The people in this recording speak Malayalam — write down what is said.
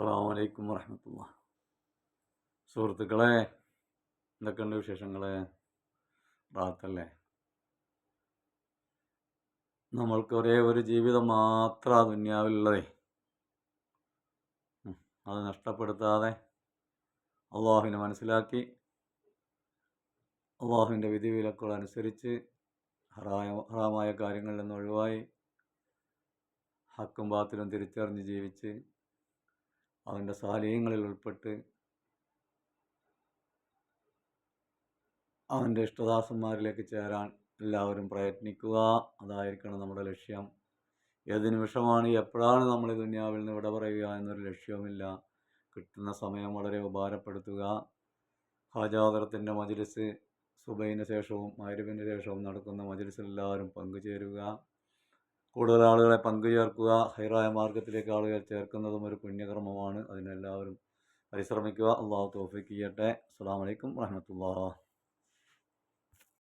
അസ്സാം വലൈക്കും വറഹമത്തുള്ള. സുഹൃത്തുക്കളെ എന്തൊക്കെയുണ്ട് വിശേഷങ്ങൾ റാത്തല്ലേ നമ്മൾക്ക് ഒരേ ഒരു ജീവിതം മാത്രം ആ ദുന്യാവിലുള്ളതേ അത് നഷ്ടപ്പെടുത്താതെ അള്ളാഹുവിനെ മനസ്സിലാക്കി അള്ളാഹുവിന്റെ വിധിവിലക്കുകൾ അനുസരിച്ച് ഹറായ ഹറാമായ കാര്യങ്ങളിൽ നിന്ന് ഒഴിവായി ഹക്കും ബാത്തിലും തിരിച്ചറിഞ്ഞ് ജീവിച്ച് അവന്റെ സാലീയങ്ങളിൽ ഉൾപ്പെട്ട് അവന്റെ ഇഷ്ടദാസന്മാരിലേക്ക് ചേരാൻ എല്ലാവരും പ്രയത്നിക്കുക. അതായിരിക്കണം നമ്മുടെ ലക്ഷ്യം. ഏത് നിമിഷമാണ് എപ്പോഴാണ് നമ്മൾ ദുന്യാവിൽ നിന്ന് വിട പറയുക എന്നൊരു ലക്ഷ്യവുമില്ല. കിട്ടുന്ന സമയം വളരെ ഉപകാരപ്പെടുത്തുക. ഹാജാദറത്തിന്റെ മജിലിസ് സുബൈന് ശേഷവും മൈരവിന് ശേഷവും നടക്കുന്ന മജിലിസിൽ എല്ലാവരും പങ്കുചേരുക. കൂടുതൽ ആളുകളെ പങ്കുചേർക്കുക ഹൈറായ മാർഗത്തിലേക്ക് ആളുകൾ ചേർക്കുന്നതും ഒരു പുണ്യകർമ്മമാണ്. അതിനെല്ലാവരും പരിശ്രമിക്കുക. അള്ളാഹു തോഫിക്ക് ചെയ്യട്ടെ. അസ്സാം വലൈക്കും വാഹമത്തുള്ള